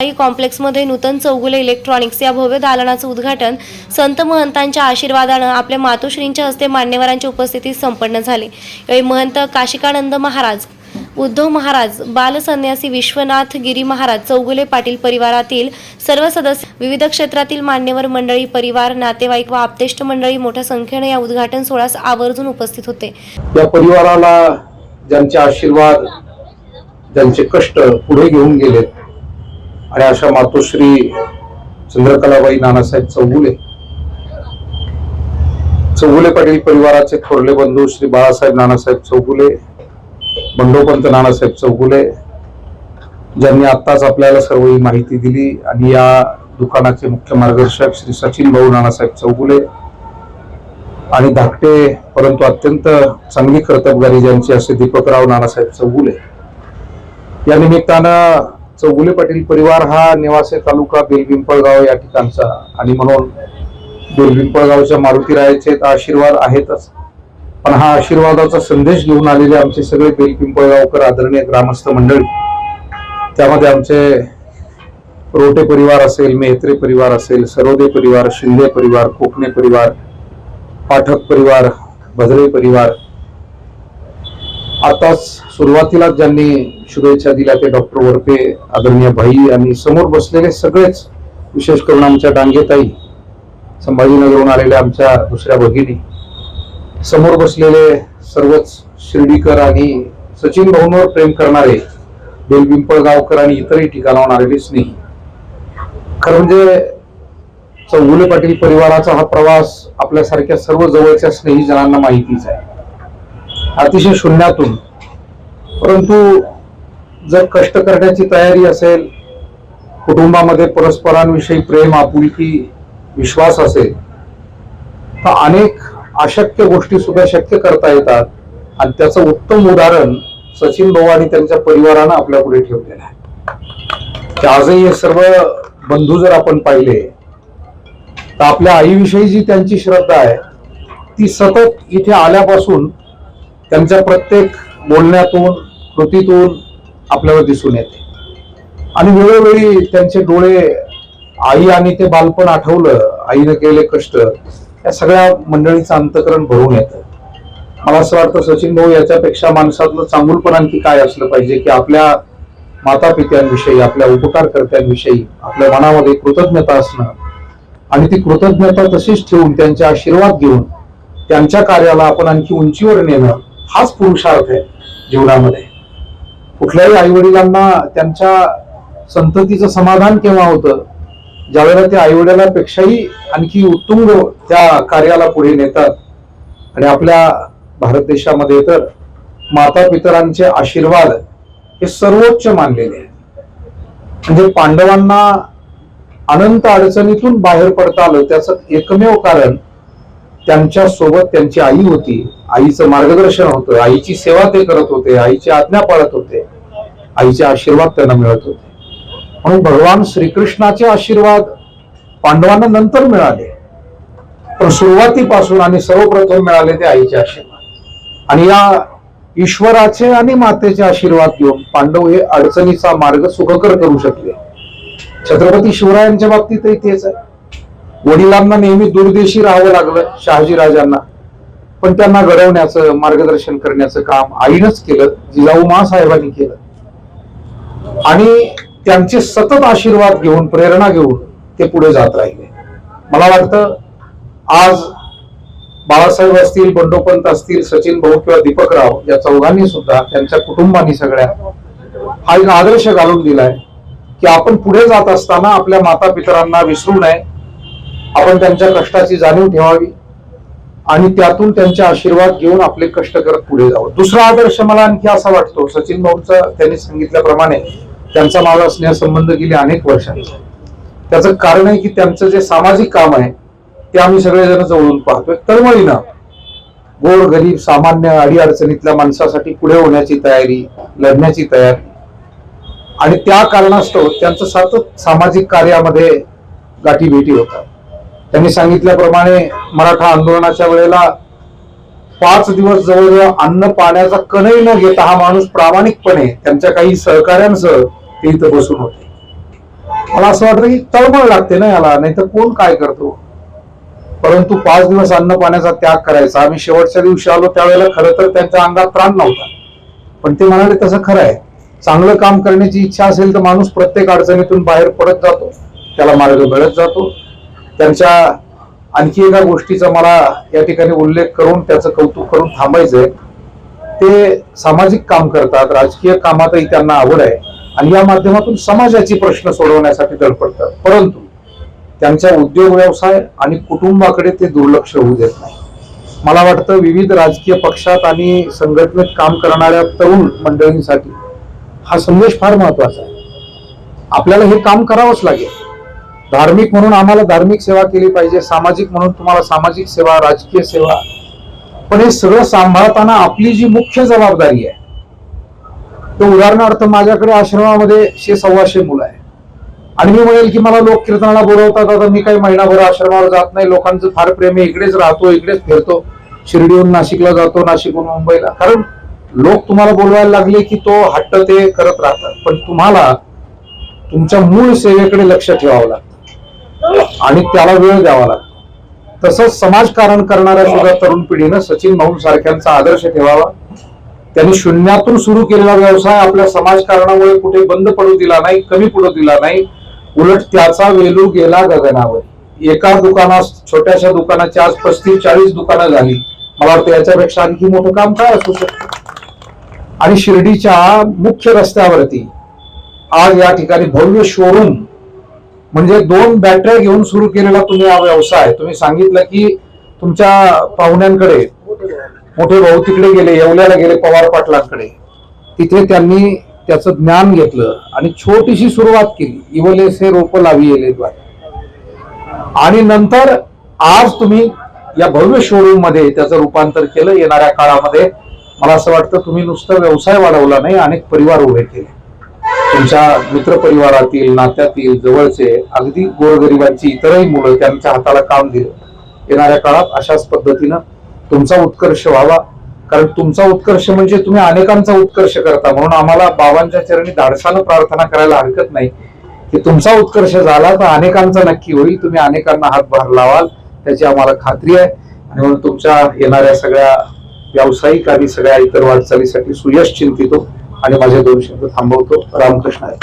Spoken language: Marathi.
कॉम्प्लेक्स कॉम्प्लेक्समध्ये नूतन चौगुले इलेक्ट्रॉनिक्स या भव्य दालनाचं उद्घाटन संत महंतांच्या आशीर्वादानं आपल्या मातोश्रींच्या हस्ते मान्यवरांच्या उपस्थितीत संपन्न झाले. यावेळी महंत काशिकानंद महाराज उद्धव महाराज बालसन्यासी विश्वनाथ गिरी महाराज चौगुले पाटील परिवारातील सर्व सदस्य विविध क्षेत्रातील मान्यवर मंडळी परिवार नातेवाईक व आपतेष्ट मंडळी मोठ्या संख्येने या उद्घाटन सोहळ्यास आवर्जून उपस्थित होते. या परिवाराला ज्यांचे आशीर्वाद ज्यांचे कष्ट पुढे घेऊन गेलेत आणि अशा मातोश्री चंद्रकलाबाई नानासाहेब चौगुले. चौगुले पाटील परिवाराचे थोरले बंधू श्री बाळासाहेब नानासाहेब चौगुले बंडोपंत नानासाहेब चौगुले ज्यांनी आत्ताच आपल्याला सर्व ही माहिती दिली आणि या दुकानाचे मुख्य मार्गदर्शक श्री सचिन भाऊ नानासाहेब चौगुले आणि धाकटे परंतु अत्यंत चांगली कर्तबगारी ज्यांची असे दीपकराव नानासाहेब चौगुले. या निमित्तानं चौगुले पाटील परिवार हा निवासी तालुका बेलपिंपळगाव या ठिकाणचा आणि म्हणून बेलपिंपळगावच्या मारुतीरायाचे तर आशीर्वाद आहेतच. पण हा आशीर्वादाचा संदेश घेऊन आलेले आमचे सगळे बेलपिंपळगावकर आदरणीय ग्रामस्थ मंडळी त्यामध्ये आमचे रोटे परिवार असेल मेहत्रे परिवार असेल सरोदे परिवार शिंदे परिवार कोकणे परिवार पाठक परिवार भद्रे परिवार आताच सुरुवातीला ज्यांनी शुभेच्छा दिल्या ते डॉक्टर वरपे आदरणीय भाई आणि समोर बसलेले सगळेच विशेष करून आमच्या डांगेताई संभाजीनगरहून आलेल्या आमच्या दुसऱ्या भगिनी समोर बसलेले सर्वच शिर्डीकर आणि सचिन भाऊंवर प्रेम करणारे बेलपिंपळगावकर आणि इतरही ठिकाणाहून आलेले स्नेही. खरं म्हणजे चौगुले पाटील परिवाराचा हा प्रवास आपल्यासारख्या सर्व जवळच्या स्नेही जणांना माहितीच आहे. अतिशय शून्यातून. परंतु जर कष्ट करण्याची तयारी असेल कुटुंबामध्ये परस्परांविषयी प्रेम आपुलकी विश्वास असेल तर अनेक अशक्य गोष्टी सुद्धा शक्य करता येतात. आणि त्याचं उत्तम उदाहरण सचिन भाऊ आणि त्यांच्या परिवारानं आपल्या पुढे ठेवलेलं आहे. की आजही हे सर्व बंधू जर आपण पाहिले तर आपल्या आईविषयी जी त्यांची श्रद्धा आहे ती सतत इथे आल्यापासून त्यांच्या प्रत्येक बोलण्यातून कृतीतून आपल्याला दिसून येते. आणि वेळोवेळी त्यांचे डोळे आई आणि ते बालपण आठवलं आईनं केले कष्ट या सगळ्या मंडळीचं अंतकरण भरून येतं. मला असं वाटतं सचिन भाऊ याच्यापेक्षा माणसातलं चांगुलपण आणखी काय असलं पाहिजे की आपल्या माता पित्यांविषयी आपल्या उपकारकर्त्यांविषयी आपल्या मनामध्ये कृतज्ञता असणं. आणि ती कृतज्ञता तशीच ठेवून त्यांचे आशीर्वाद घेऊन त्यांच्या कार्याला आपण आणखी उंचीवर नेणं. हाच पुरुषार्थ आहे जीवनामध्ये. कुठल्याही आईवडिलांना त्यांच्या संततीचं समाधान केव्हा होतं ज्यावेळेला ते आईवडिलापेक्षाही आणखी उत्तुंग त्या कार्याला पुढे नेतात आणि आपल्या भारत देशामध्ये तर माता पितरांचे आशीर्वाद हे सर्वोच्च मानलेले आहेत. म्हणजे पांडवांना अनंत अडचणीतून बाहेर पडता आलं त्याचं एकमेव कारण त्यांच्यासोबत त्यांची आई होती. आईचं मार्गदर्शन होतं. आईची सेवा ते करत होते. आईची आज्ञा पाळत होते. आईचे आशीर्वाद त्यांना मिळत होते. म्हणून भगवान श्रीकृष्णाचे आशीर्वाद पांडवांना नंतर मिळाले. पण सुरुवातीपासून आणि सर्वप्रथम मिळाले ते आईचे आशीर्वाद. आणि या ईश्वराचे आणि मातेचे आशीर्वाद घेऊन पांडव हे अडचणीचा मार्ग सुखकर करू शकले. छत्रपती शिवरायांच्या बाबतीतही तेच आहे. वडिलांना नेहमी दूरदेशी राहावं लागलं शहाजी राजांना पण त्यांना घडवण्याचं मार्गदर्शन करण्याचं काम आईनच केलं जिजाऊ साहेबांनी केलं. आणि त्यांचे सतत आशीर्वाद घेऊन प्रेरणा घेऊन ते पुढे जात राहिले. मला वाटतं आज बाळासाहेब असतील बंडोपंत असतील सचिन भाऊ किंवा दीपकराव या चौघांनी सुद्धा त्यांच्या कुटुंबानी सगळ्या हा एक आदर्श घालून दिलाय की आपण पुढे जात असताना आपल्या माता पितरांना विसरू नये आपण त्यांच्या कष्टाची जाणीव ठेवावी आणि त्यातून त्यांचे आशीर्वाद घेऊन आपले कष्ट करत पुढे जावं. दुसरा आदर्श मला आणखी असा वाटतो सचिन भाऊचा त्यांनी सांगितल्याप्रमाणे त्यांचा माझा स्नेहसंबंध गेले अनेक वर्षांचा त्याचं कारण आहे की त्यांचं जे सामाजिक काम आहे ते आम्ही सगळेजण जवळून पाहतोय. तळमळीनं गोर गरीब सामान्य अडीअडचणीतल्या माणसासाठी पुढे होण्याची तयारी लढण्याची तयारी. आणि त्या कारणास्तव त्यांचं सतत सामाजिक कार्यामध्ये गाठी भेटी होतात. त्यांनी सांगितल्याप्रमाणे मराठा आंदोलनाच्या वेळेला पाच दिवस जवळजवळ अन्न पाण्याचा कणही न घेता हा माणूस प्रामाणिकपणे त्यांच्या काही सहकाऱ्यांसह ते इथं बसून होते. मला असं वाटतं की तळमळ लागते ना याला नाही तर कोण काय करतो? परंतु पाच दिवस अन्न पाण्याचा त्याग करायचा. आम्ही शेवटच्या दिवशी आलो त्यावेळेला खरं तर त्यांच्या अंगात प्राण नव्हता. पण ते म्हणाले तसं खरं आहे. चांगलं काम करण्याची इच्छा असेल तर माणूस प्रत्येक अडचणीतून बाहेर पडत जातो. त्याला मार्ग मिळत जातो. त्यांच्या आणखी एका गोष्टीचा मला या ठिकाणी उल्लेख करून त्याचं कौतुक करून थांबायचंय. ते सामाजिक काम करतात राजकीय कामातही त्यांना आवड आहे आणि या माध्यमातून समाजाची प्रश्न सोडवण्यासाठी धडपडतात. परंतु त्यांच्या उद्योग व्यवसाय आणि कुटुंबाकडे ते दुर्लक्ष होऊ देत नाही. मला वाटतं विविध राजकीय पक्षात आणि संघटनेत काम करणाऱ्या तरुण मंडळींसाठी हा संदेश फार महत्त्वाचा आहे. आपल्याला हे काम करावंच लागेल. धार्मिक म्हणून आम्हाला धार्मिक सेवा केली पाहिजे सामाजिक म्हणून तुम्हाला सामाजिक सेवा राजकीय सेवा. पण हे सगळं सांभाळताना आपली जी मुख्य जबाबदारी आहे तर उदाहरणार्थ माझ्याकडे आश्रमामध्ये शे सव्वाशे मुलं आहे आणि मी म्हणेल की मला लोक कीर्तनाला बोलवतात आता मी काही महिनाभर आश्रमावर जात नाही लोकांचं फार प्रेम आहे इकडेच राहतो इकडेच फिरतो. शिर्डीहून नाशिकला जातो नाशिकहून मुंबईला. कारण लोक तुम्हाला बोलवायला लागले की तो हट्ट ते करत राहतात. पण तुम्हाला तुमच्या मूळ सेवेकडे लक्ष ठेवावं लागतं. आणि त्याला वेळ द्यावा लागतो. तसंच समाजकारण करणाऱ्या सुद्धा तरुण पिढीनं सचिन भाऊ सारख्यांचा आदर्श ठेवावा. त्यांनी शून्यातून सुरू केलेला व्यवसाय आपल्या समाजकारणामुळे कुठे बंद पडू दिला नाही कमी पडू दिला नाही. उलट त्याचा वेलू गेला गगनावर. एका दुकानात छोट्याशा दुकानाची आज पस्तीस चाळीस दुकानं झाली. मला वाटतं याच्यापेक्षा आणखी मोठं काम काय असू शकतं? आणि शिर्डीच्या मुख्य रस्त्यावरती आज या ठिकाणी भव्य शोरूम म्हणजे दोन बॅटऱ्या घेऊन सुरू केलेला तुम्ही हा व्यवसाय तुम्ही सांगितलं की तुमच्या पाहुण्यांकडे मोठे भाऊ तिकडे गेले येवल्याला गेले पवार पाटलांकडे. तिथे त्यांनी त्याचं ज्ञान घेतलं आणि छोटीशी सुरुवात केली. इवलेसे रोप लावी येलेद्वारे आणि नंतर आज तुम्ही या भव्य शोरूममध्ये त्याचं रूपांतर केलं. येणाऱ्या काळामध्ये मला असं वाटतं तुम्ही नुसतं व्यवसाय वाढवला नाही अनेक परिवार उभे केले. तुमच्या मित्रपरिवारातील नात्यातील जवळचे अगदी गोरगरिबांची इतरही मुलं त्यांच्या हाताला काम दिलं. येणाऱ्या काळात अशाच पद्धतीनं तुमचा उत्कर्ष व्हावा. कारण तुमचा उत्कर्ष म्हणजे तुम्ही अनेकांचा उत्कर्ष करता. म्हणून आम्हाला बाबांच्या चरणी धाडसानं प्रार्थना करायला हरकत नाही. की तुमचा उत्कर्ष झाला तर अनेकांचा नक्की होईल. तुम्ही अनेकांना हातभार लावाल. त्याची आम्हाला खात्री आहे. आणि म्हणून तुमच्या येणाऱ्या सगळ्या व्यावसायिक आणि सगळ्या इतर वाटचालीसाठी सुयश चिंतितो. आणि माझे दोन शब्द थांबवतो. रामकृष्ण आहे.